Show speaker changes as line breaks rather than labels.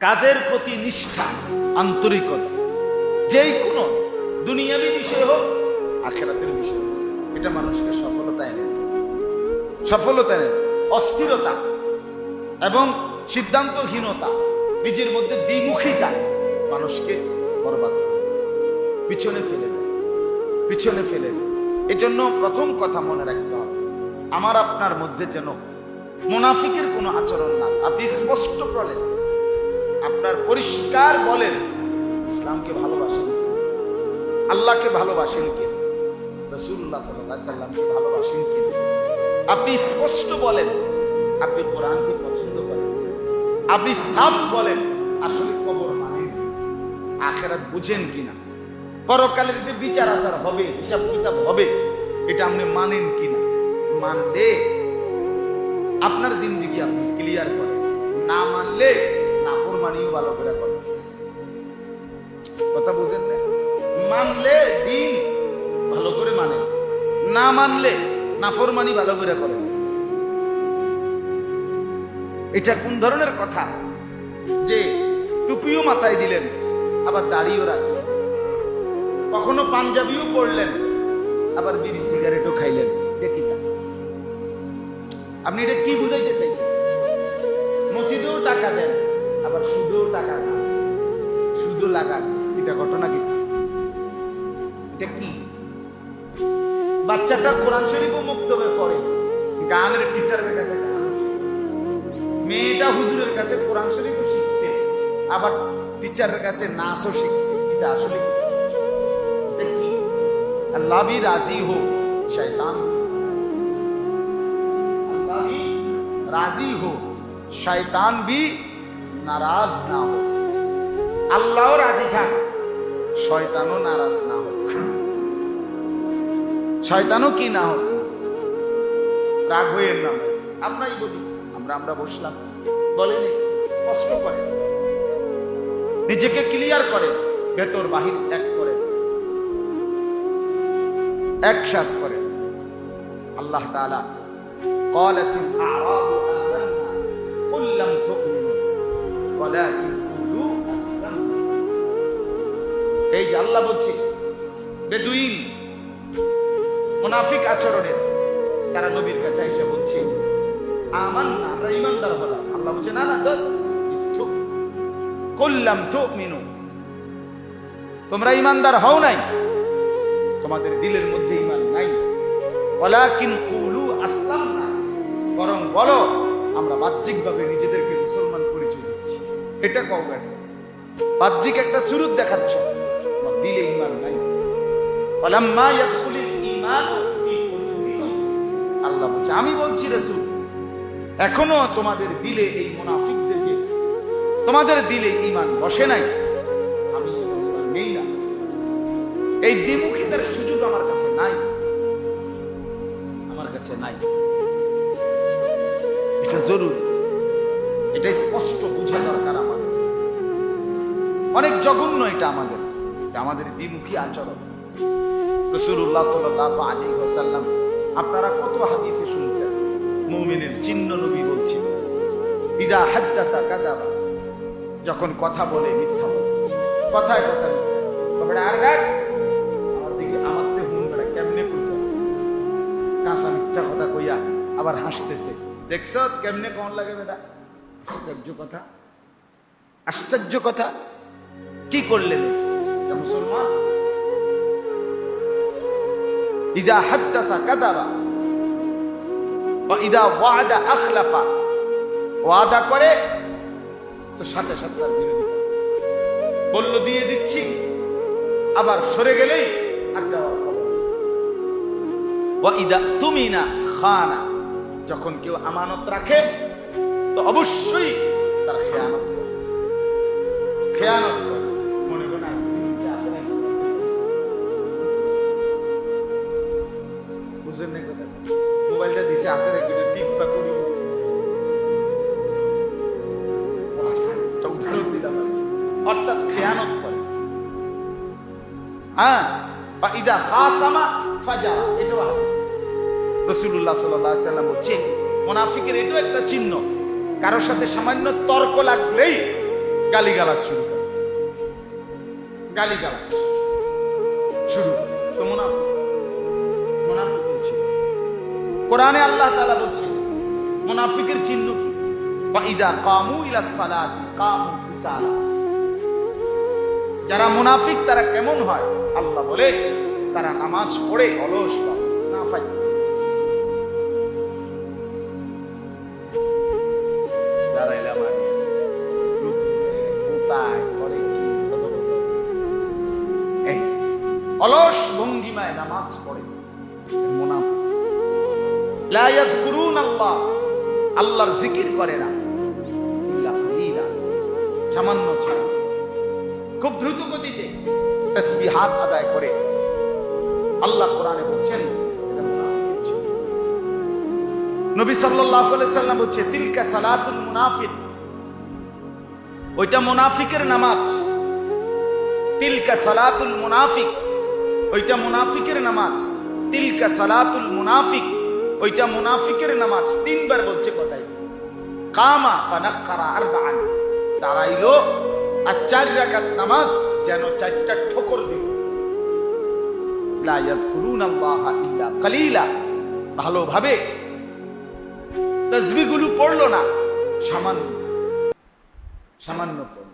কাজের প্রতি নিষ্ঠা, আন্তরিকতা, যেই কোনো দুনিয়াবি বিষয় হোক, আখেরাতের বিষয় হোক, এটা মানুষকে সফলতা এনে। সফলতা এনে অস্থিরতা এবং সিদ্ধান্তহীনতা, নিজের মধ্যে দ্বিমুখিতা মানুষকে বরবাদ পিছনে ফেলে দেয়। পিছনে ফেলে দেয়। এজন্য প্রথম কথা মনে রাখতে হবে, আমার আপনার মধ্যে যেন মুনাফিকের কোনো আচরণ না আপনি স্পষ্ট বলেন আপনার পরিষ্কার বলেন, ইসলামকে ভালোবাসেন আল্লাহকে ভালোবাসেন কি? রসুল্লাহ সাল্লাহ সাল্লামকে ভালোবাসেন কে? আপনি স্পষ্ট বলেন, আপনি কোরআনকে পছন্দ করেন আপনি সাফ বলেন, আসলে কবর মানেন? আখেরাত বুঝেন কিনা? পরকালের যে বিচার আচার হবে, হিসাব কিতাব হবে, এটা আপনি মানেন কিনা? মানলে আপনার জিন্দিগি আপনি ক্লিয়ার করেন, না মানলে নাফরমানিও ভালো করে করেন কথা বুঝেন না মানলে দিন ভালো করে মানেন না মানলে নাফরমানি ভালো করে করেন এটা কোন ধরনের কথা? যে টুপিও মাথায় দিলেন, আবার দাড়িও রাখলেন। কখনো পাঞ্জাবিও পড়লেন আবার বিড়ি সিগারেটও খাইলেন। দেখি। আপনি এটা কি বুঝাইতে চাইতেছেন? মসজিদেও টাকা দেন আবার সুদও টাকা না সুদও লাগান। এটা ঘটনা কি? এটা কি? বাচ্চাটা কোরআন শরীফ মুক্ত হয়ে পড়ে। গানের টিচারের কাছে মেয়েটা হুজুরের কাছে কোরআন শরীফ শিখছে। আবার টিচারের কাছে নাচও শিখছে। এটা আসলে কি? এটা কি? আল্লাহ রাজি হোক শয়তান। রাজি হোক শয়তান ভি নারাজ না হোক। আল্লাহ রাজি খান শয়তানও নারাজ না হোক। শয়তানও কি না হোক? রাগ হয়ে না আমরাই বলি, আমরা আমরা বসলাম। বলেন, স্পষ্ট করে। নিজেকে ক্লিয়ার করে, ভেতর বাহির এক করে। একসাথ করে। আল্লাহ তালা قالت الأعراب আল্লাহ বলছে, বেদুইন, মুনাফিক আচরণের, তারা নবীর কাছে এসে বলছে আমান না আমরা ইমানদার হলাম। আল্লাহ বলছে, না না, ধর। করলাম তো মিনু তোমরা ইমানদার হও নাই। তোমাদের দিলের মধ্যে ইমান নাই। ওয়ালাকিন কুলু আসলাম না বরং বলো, আমরা বাহ্যিকভাবে নিজেদেরকে মুসলমান পরিচয় দিচ্ছি। এটা কও বাহ্যিক একটা সুরুত দেখাচ্ছ। আল্লাহ বলছে, আমি বলছি রাসূল, এখনও তোমাদের দিলে এই মুনাফিকদেরকে, তোমাদের দিলে ইমান বসে নাই, আমি নেই না। এই দ্বিমুখিতার সুযোগ আমার কাছে নাই। আমার কাছে নাই। এটা জরুরি। এটা স্পষ্ট বোঝা দরকার আমাদের। অনেক জঘন্য এটা আমাদের, যে আমাদের দ্বিমুখী আচরণ। আপনারা কত হাদিসে শুনছেন? মুমিনের চিহ্ন নবী বলছেন ইজা হাদ্দাসা কাদাবা যখন কথা বলে মিথ্যা বলে, কথায় কথা আমার কেমনে কথা কইয়া আবার হাসতেছে কেমনে লাগে বেটা? আশ্চর্য কথা আশ্চর্য কথা, কি করলেন? মুসলমান? ইজা হাদ্দাসা কাদাবা বা ইদা ওয়াদা আখলাফা ওয়াদা করে তো সাথে সাথে তার বিরোধিতা বলল, দিয়ে দিচ্ছি। আবার সরে গেলেই আর দেওয়ার খবর ইদা তুমি না খানা। যখন কেউ আমানত রাখে, তো অবশ্যই হ্যাঁ বা একটা চিহ্ন। কারোর সাথে সামান্য তর্ক শুরু কোরআনে আল্লাহ বলছেন, মুনাফিকের চিহ্ন কি? বা ইজা কামু ইলা কামু যারা মুনাফিক, তারা কেমন হয়? আল্লাহ বলে, তারা নামাজ পড়ে অলস না ফাই অলস ভঙ্গিমায় নামাজ পড়ে মুনাফিক। লা ইয়াযকুরুন আল্লাহ, আল্লাহর জিকির করে না। সামান্য ছাড়া। খুব দ্রুত গতিতে তসবিহাত আদায় করে আল্লাহ কোরআনে বলছেন। নবী সাল্লাল্লাহু আলাইহি সাল্লাম বলছে, তিলকা সালাতুল মুনাফিক। ওইটা মুনাফিকের নামাজ। তিলকা সালাতুল মুনাফিক, ওইটা মুনাফিকের নামাজ। তিলকা সালাতুল মুনাফিক, ওইটা মুনাফিকের নামাজ। তিনবার বলছে কথাই কামা ফানাক্কারা আরবাআন। দাঁড়াইলো আর চার রাকাত নামাজ যেন চারটা ঠোকর দিল। কালিলা। ভালোভাবে তসবিহগুলো পড়ল না। সামান্য সামান্য পড়ল।